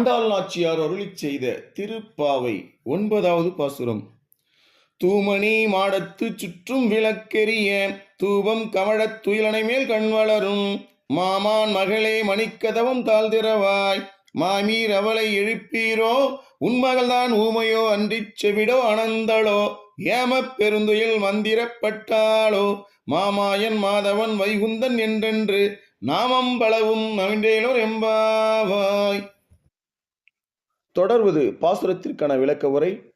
ஆண்டாள் நாச்சியார் அருளிச் செய்த திருப்பாவை. ஒன்பதாவது பாசுரம். தூமணி மாடத்து சுற்றும் விளக்கெரிய தூபம் கமழத் துயிலனை மேல் கண் வளரும். மாமான் மகளே மணிக்கதவம் தாழ்திரவாய் மாமீர் அவளை எழுப்பீரோ? உன்மகள்தான் ஊமையோ அன்றி செவிடோ அனந்தளோ ஏமப் பெருந்துயில் மந்திரப்பட்டாளோ மாமாயன் மாதவன் வைகுந்தன் என்றென்று நாமம் பலவும் நவின்றேலோர் எம்பாவாய். தொடர்வது பாசுரத்திற்கான விளக்க உரை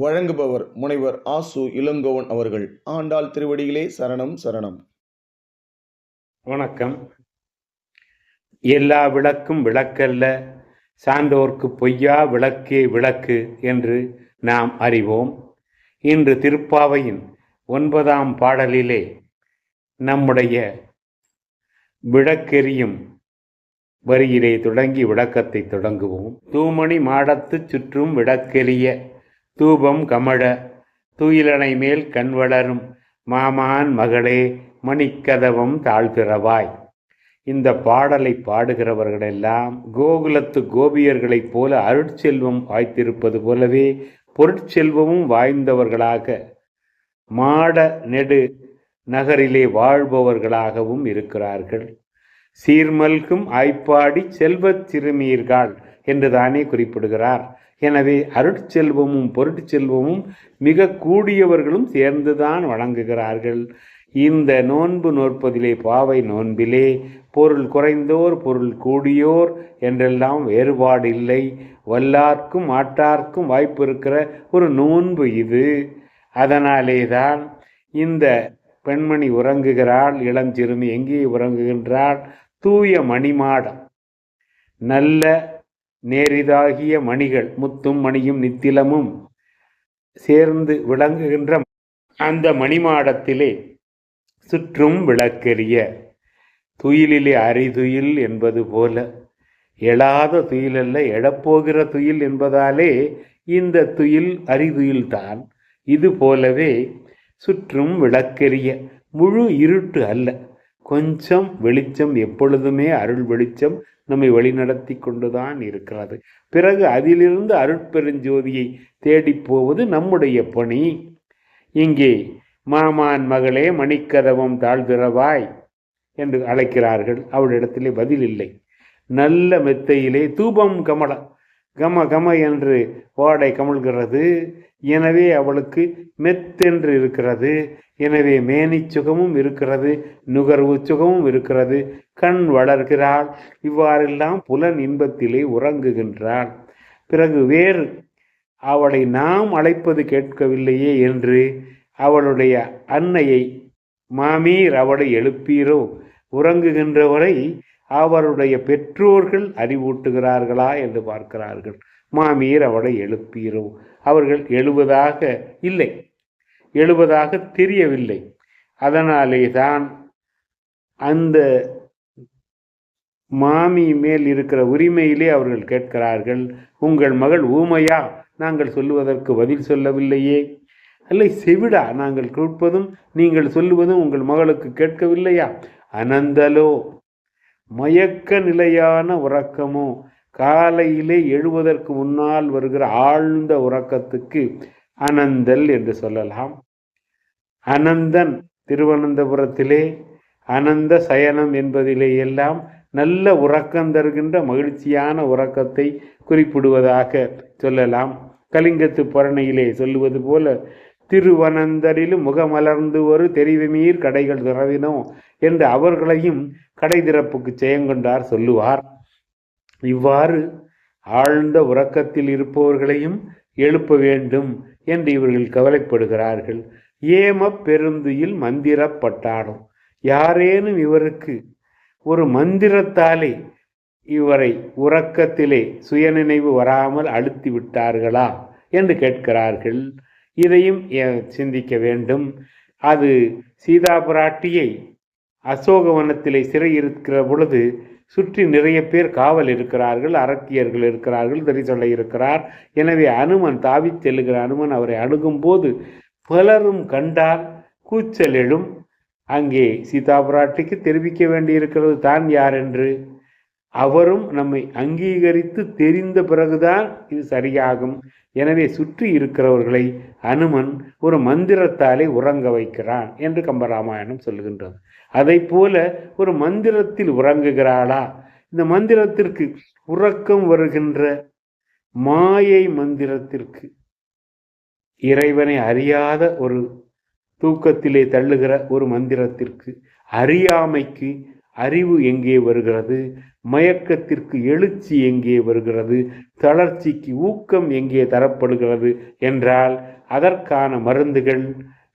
வழங்குபவர் முனைவர் ஆசு இளங்கோவன் அவர்கள். ஆண்டாள் திருவடியிலே சரணம் சரணம். வணக்கம். எல்லா விளக்கும் விளக்கல்ல சான்றோர்க்கு பொய்யா விளக்கே விளக்கு என்று நாம் அறிவோம். இன்று திருப்பாவையின் ஒன்பதாம் பாடலிலே நம்முடைய விளக்கெறியும் வரியிலே தொடங்கி விளக்கத்தை தொடங்குவோம். தூமணி மாடத்து சுற்றும் விளக்கெரிய தூபம் கமழ தூயிலனை மேல் கண் வளரும் மாமான் மகளே மணிக்கதவம் தாழ்கிறவாய். இந்த பாடலை பாடுகிறவர்களெல்லாம் கோகுலத்து கோபியர்களைப் போல அருட்செல்வம் வாய்த்திருப்பது போலவே பொருட்செல்வமும் வாய்ந்தவர்களாக மாட நெடு நகரிலே வாழ்பவர்களாகவும் இருக்கிறார்கள். சீர்மல்கும் ஆய்ப்பாடி செல்வச் சிறுமீர்கள் என்று தானே குறிப்பிடுகிறார். எனவே அருட்செல்வமும் பொருட்செல்வமும் மிக கூடியவர்களும் சேர்ந்துதான் வழங்குகிறார்கள். இந்த நோன்பு நோற்பதிலே பாவை நோன்பிலே பொருள் குறைந்தோர் பொருள் கூடியோர் என்றெல்லாம் வேறுபாடு இல்லை வல்லார்க்கும் ஆட்டார்க்கும் வாய்ப்பு இருக்கிற ஒரு நோன்பு இது. அதனாலே தான் இந்த பெண்மணி உறங்குகிறாள் இளஞ்சிறுமி எங்கே உறங்குகின்றாள்? தூய மணிமாடம். நல்ல நேரிதாகிய மணிகள் முத்தும் மணியும் நித்திலமும் சேர்ந்து விளங்குகின்ற அந்த மணிமாடத்திலே சுற்றும் விளக்கெரிய. துயிலிலே அரிதுயில் என்பது போல எழாத துயில் அல்ல எழப்போகிற துயில் என்பதாலே இந்த துயில் அரிதுயில்தான். இது போலவே சுற்றும் விளக்கெரிய முழு இருட்டு அல்ல. கொஞ்சம் வெளிச்சம் எப்பொழுதுமே அருள் வெளிச்சம் நம்மை வழிநடத்தி கொண்டுதான் இருக்கிறது. பிறகு அதிலிருந்து அருட்பெருஞ்சோதியை தேடிப் போவது நம்முடைய பணி. இங்கே மாமான் மகளே மணிக்கதவம் தாழ்திரவாய் என்று அழைக்கிறார்கள். அவளிடத்திலே பதில் இல்லை. நல்ல மெத்தையிலே தூபம் கமலம் கம கம என்று வாடை கமழ்கிறது. எனவே அவளுக்கு மெத்தென்று இருக்கிறது. எனவே மேனி சுகமும் இருக்கிறது நுகர்வு சுகமும் இருக்கிறது. கண் வளர்கிறாள் இவ்வாறெல்லாம் புலன் இன்பத்திலே உறங்குகின்றாள். பிறகு வேறு அவளை நாம் அழைப்பது கேட்கவில்லையே என்று அவளுடைய அன்னையை மாமீர் அவளை எழுப்பீரோ? உறங்குகின்றவரை அவருடைய பெற்றோர்கள் அறிவூட்டுகிறார்களா என்று பார்க்கிறார்கள். மாமீர் அவளை எழுப்பீரோ அவர்கள் எழுவதாக இல்லை. எழுவதாக தெரியவில்லை. அதனாலே தான் அந்த மாமி மேல் இருக்கிற உரிமையிலே அவர்கள் கேட்கிறார்கள் உங்கள் மகள் ஊமையா? நாங்கள் சொல்லுவதற்கு பதில் சொல்லவில்லையே. அல்ல செவிடா நாங்கள் கேட்பதும் நீங்கள் சொல்லுவதும் உங்கள் மகளுக்கு கேட்கவில்லையா? அனந்தலோ மயக்க நிலையான உறக்கமோ காலையிலே எழுவதற்கு முன்னால் வருகிற ஆழ்ந்த உறக்கத்துக்கு அனந்தல் என்று சொல்லலாம். அனந்தன் திருவனந்தபுரத்திலே அனந்த சயனம் என்பதிலே எல்லாம் நல்ல உறக்கம் தருகின்ற மகிழ்ச்சியான உறக்கத்தை குறிப்பிடுவதாக சொல்லலாம். கலிங்கத்து பரணையிலே சொல்லுவது போல திருவனந்தரிலும் முகமலர்ந்து ஒரு தெரிவுமீர் கடைகள் திறவினோம் என்று அவர்களையும் கடை திறப்புக்கு செயங்கொண்டார் சொல்லுவார். இவ்வாறு ஆழ்ந்த உறக்கத்தில் இருப்பவர்களையும் எழுப்ப வேண்டும் என்று இவர்கள் கவலைப்படுகிறார்கள். ஏம பெருந்துயில் மந்திரப்பட்டாடும் யாரேனும் இவருக்கு ஒரு மந்திரத்தாலே இவரை உறக்கத்திலே சுயநினைவு வராமல் அழுத்தி விட்டார்களா என்று கேட்கிறார்கள். இதையும் சிந்திக்க வேண்டும். அது சீதா பிராட்டியை அசோகவனத்திலே சிறை இருக்கிற பொழுது சுற்றி நிறைய பேர் காவல் இருக்கிறார்கள் அரக்கியர்கள் இருக்கிறார்கள் தெரிசொல்ல இருக்கிறார். எனவே அனுமன் தாவிச் செல்லுகிற அனுமன் அவரை அணுகும் போது பலரும் கண்டால் கூச்சல் எழும் அங்கே சீதாபுராட்டிக்கு தெரிவிக்க வேண்டியிருக்கிறது தான் யார் என்று? அவரும் நம்மை அங்கீகரித்து தெரிந்த பிறகுதான் இது சரியாகும். எனவே சுற்றி இருக்கிறவர்களை அனுமன் ஒரு மந்திரத்தாலே உறங்க வைக்கிறான் என்று கம்பராமாயணம் சொல்லுகின்றது. அதை போல ஒரு மந்திரத்தில் உறங்குகிறாளா? இந்த மந்திரத்திற்கு உறக்கம் வருகின்ற மாயை மந்திரத்திற்கு இறைவனை அறியாத ஒரு தூக்கத்திலே தள்ளுகிற ஒரு மந்திரத்திற்கு அறியாமைக்கு அறிவு எங்கே வருகிறது? மயக்கத்திற்கு எழுச்சி எங்கே வருகிறது? தளர்ச்சிக்கு ஊக்கம் எங்கே தரப்படுகிறது என்றால் அதற்கான மருந்துகள்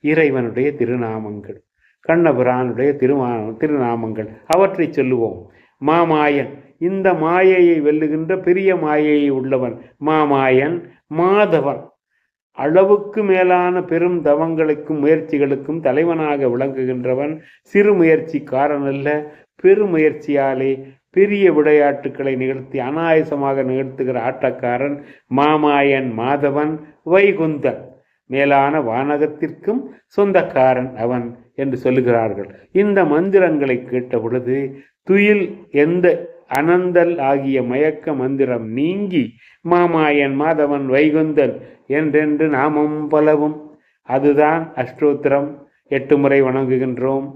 இறைவனுடைய திருநாமங்கள் கண்ணபுரானுடைய திருமா திருநாமங்கள். அவற்றை சொல்லுவோம். மாமாயன் இந்த மாயையை வெல்லுகின்ற பெரிய மாயையை உள்ளவன் மாமாயன் மாதவன். அளவுக்கு மேலான பெரும் தவங்களுக்கும் முயற்சிகளுக்கும் தலைவனாக விளங்குகின்றவன் சிறு முயற்சிக்காரன் அல்ல பெருமுயற்சியாலே பெரிய விளையாட்டுக்களை நிகழ்த்தி அனாயசமாக நிகழ்த்துகிற ஆட்டக்காரன் மாமாயன் மாதவன் வைகுந்தன். மேலான வானகத்திற்கும் சொந்தக்காரன் அவன் என்று சொல்லுகிறார்கள். இந்த மந்திரங்களை கேட்ட பொழுது துயில் எந்த அனந்தல் ஆகிய மயக்க மந்திரம் நீங்கி மாமாயன் மாதவன் வைகுந்தன் என்றென்று நாமம் பலவும் அதுதான் அஷ்டோத்திரம் எட்டு முறை வணங்குகின்றோம்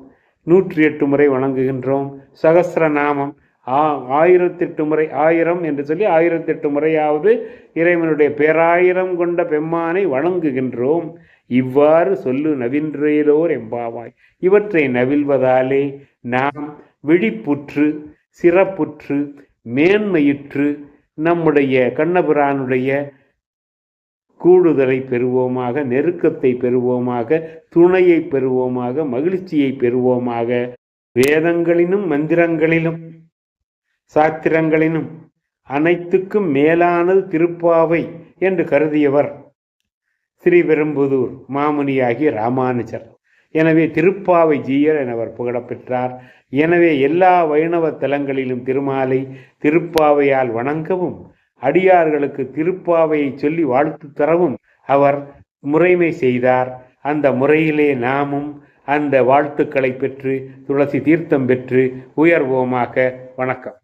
நூற்றி எட்டு முறை வணங்குகின்றோம். சகசிரநாமம் ஆ ஆயிரத்தெட்டு முறை ஆயிரம் என்று சொல்லி ஆயிரத்தெட்டு முறையாவது இறைவனுடைய பேராயிரம் கொண்ட பெம்மானை வணங்குகின்றோம். இவ்வாறு சொல்லு நவின்றேலோர் எம்பாவாய். இவற்றை நவில்வதாலே நாம் விழிப்புற்று சிறப்புற்று மேன்மையுற்று நம்முடைய கண்ணபுரானுடைய கூடுதலை பெறுவோமாக நெருக்கத்தை பெறுவோமாக துணையை பெறுவோமாக மகிழ்ச்சியை பெறுவோமாக. வேதங்களிலும் மந்திரங்களிலும் சாத்திரங்களிலும் அனைத்துக்கும் மேலானது திருப்பாவை என்று கருதியவர் ஸ்ரீபெரும்புதூர் மாமுனியாகிய ராமானுஜர். எனவே திருப்பாவை ஜீயர் என அவர் புகழப்பெற்றார். எனவே எல்லா வைணவ தலங்களிலும் திருமாலை திருப்பாவையால் வணங்கவும் அடியார்களுக்கு திருப்பாவையை சொல்லி வாழ்த்து தரவும் அவர் முறைமை செய்தார். அந்த முறையிலே நாமும் அந்த வாழ்த்துக்களை பெற்று துளசி தீர்த்தம் பெற்று உயர்வோமாக. வணக்கம்.